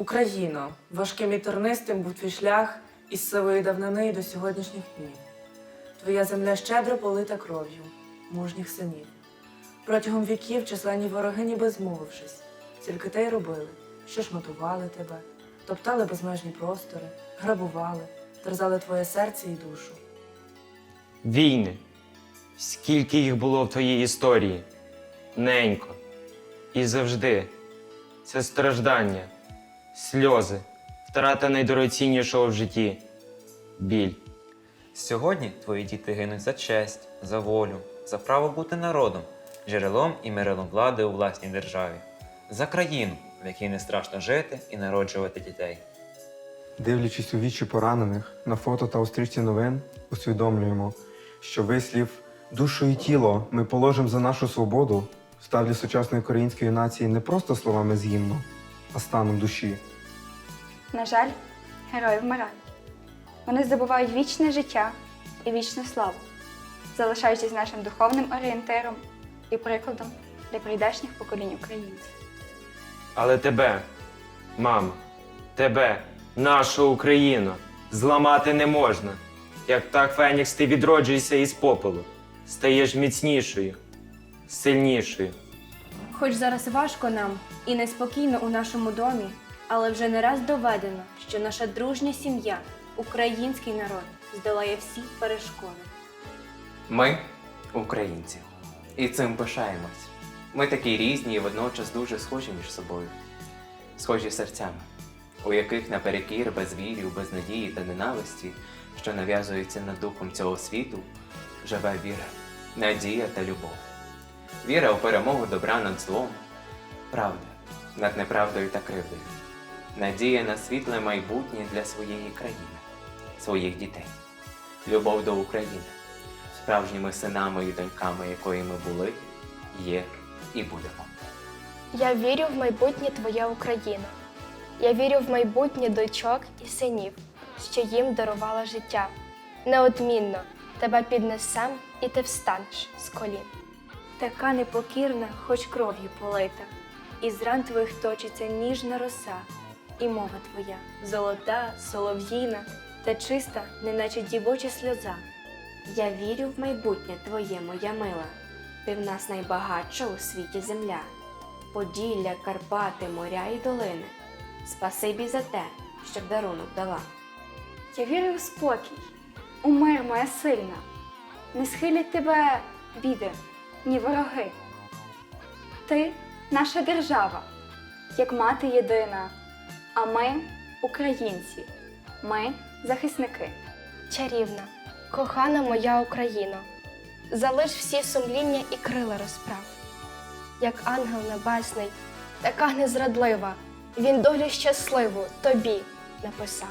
Україно, важким і тернистим був твій шлях із сивої давнини й до сьогоднішніх днів. Твоя земля щедро полита кров'ю мужніх синів. Протягом віків численні вороги, ніби змовившись, тільки те й робили, що шматували тебе, топтали безмежні простори, грабували, терзали твоє серце і душу. Війни. Скільки їх було в твоїй історії? Ненько. І завжди. Це страждання, сльози, втрата найдорогоціннішого в житті. Біль. Сьогодні твої діти гинуть за честь, за волю, за право бути народом, джерелом і мерилом влади у власній державі, за країну, в якій не страшно жити і народжувати дітей. Дивлячись у вічі поранених на фото та у стрічці новин, усвідомлюємо, що вислів душу і тіло ми положимо за нашу свободу ставлі сучасної української нації не просто словами з гімну, а станом душі. На жаль, герої вмирають. Вони здобувають вічне життя і вічну славу, залишаючись нашим духовним орієнтиром і прикладом для прийдешніх поколінь українців. Але тебе, мама, тебе, нашу Україну, зламати не можна. Як так, Фенікс, ти відроджуєшся із попелу, стаєш міцнішою, сильнішою. Хоч зараз важко нам і неспокійно у нашому домі, але вже не раз доведено, що наша дружня сім'я, український народ, здолає всі перешкоди. Ми українці, і цим пишаємось. Ми такі різні і водночас дуже схожі між собою, схожі серцями, у яких наперекір безвір'ю, безнадії та ненависті, що нав'язуються над духом цього світу, живе віра, надія та любов. Віра у перемогу добра над злом, правда над неправдою та кривдою, надія на світле майбутнє для своєї країни, своїх дітей, любов до України справжніми синами і доньками, якої ми були, є і будемо. Я вірю в майбутнє Твоя Україна. Я вірю в майбутнє дочок і синів, що їм дарувала життя. Неодмінно тебе піднесем, і ти встанеш з колін. Така непокірна, хоч кров'ю полита, і з ран твоїх точиться ніжна роса, і мова твоя золота, солов'їна та чиста, неначе дівоча сльоза. Я вірю в майбутнє твоє, моя мила. Ти в нас найбагатша у світі земля. Поділля, Карпати, моря і долини. Спасибі за те, що дарунок дала. Я вірю в спокій, у мир моя сильна. Не схилять тебе біди, ні вороги. Ти наша держава, як мати єдина, а ми українці, ми захисники. Чарівна, кохана моя Україно, залиш всі сумління і крила розправ. Як ангел небесний, така незрадлива, він долю щасливу тобі написав.